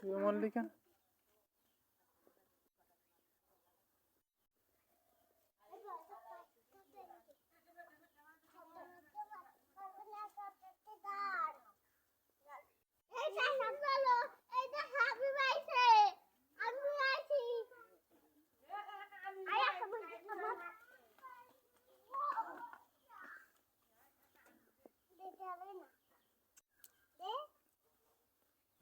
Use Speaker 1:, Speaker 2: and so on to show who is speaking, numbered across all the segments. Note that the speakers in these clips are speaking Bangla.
Speaker 1: তুই
Speaker 2: মারলি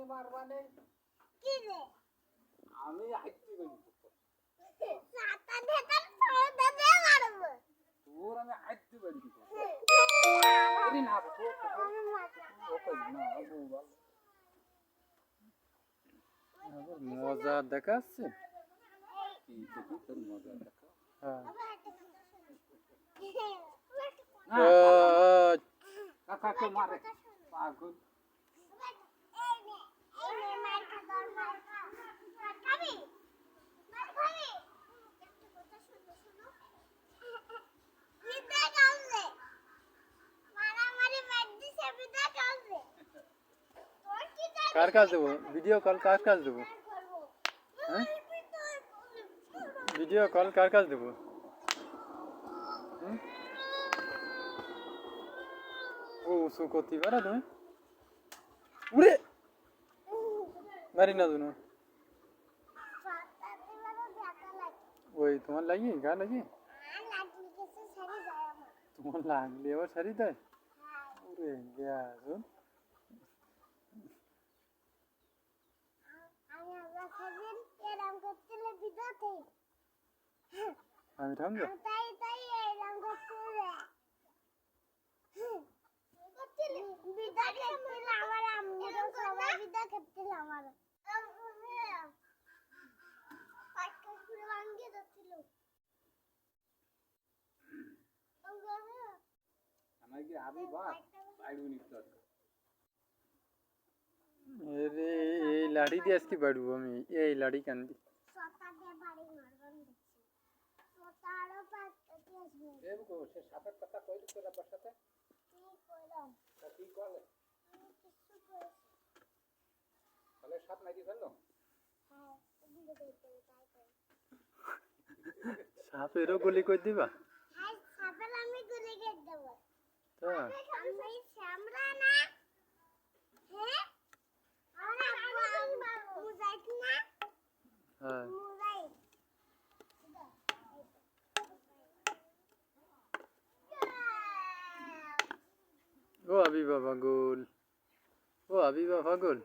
Speaker 3: আমি মারবানে
Speaker 1: কি রে?
Speaker 3: আমি হাইতে গেলি
Speaker 1: সাতা দে তার সৌদা দে মারব।
Speaker 3: তোর আমি হাইতে গেলি এরি না তো না
Speaker 2: মজা দেখাচ্ছে।
Speaker 3: কি দেখি তোর মজা দেখা
Speaker 2: হ্যাঁ।
Speaker 3: না কাকা কে মারে। পাগল।
Speaker 2: কার কাজ দেবো ভিডিও কল কার কাজ দেবো হ্যাঁ ভিডিও কল কার কাজ দেবো হুম? ও উসু করতে পারো তুমি উড়ে মারি না তুমি ওই তোমার লাগি গা লাগি তোমার লাগলে আবার সারি দেয় ওরে গিয়া শোন আমি থামবো?
Speaker 1: তাই তাই এরকম করতে বিদা আমার সবাই বিদা আমার। পাটকা যাচ্ছিল
Speaker 3: আমার কি আবি বাস বাইরু নিতে
Speaker 2: এরে এই লাড়ি দিয়ে আজকে বাড়বো আমি। এই লাড়ি কান্দি।
Speaker 1: সতা দিয়ে বাড়ি মারবান দেখছি সতা আরও পাঁচটা দিয়ে
Speaker 2: হ্যাঁ
Speaker 1: মুজাইত
Speaker 2: ও আবি বাবা গোল ও আবি বাবা গোল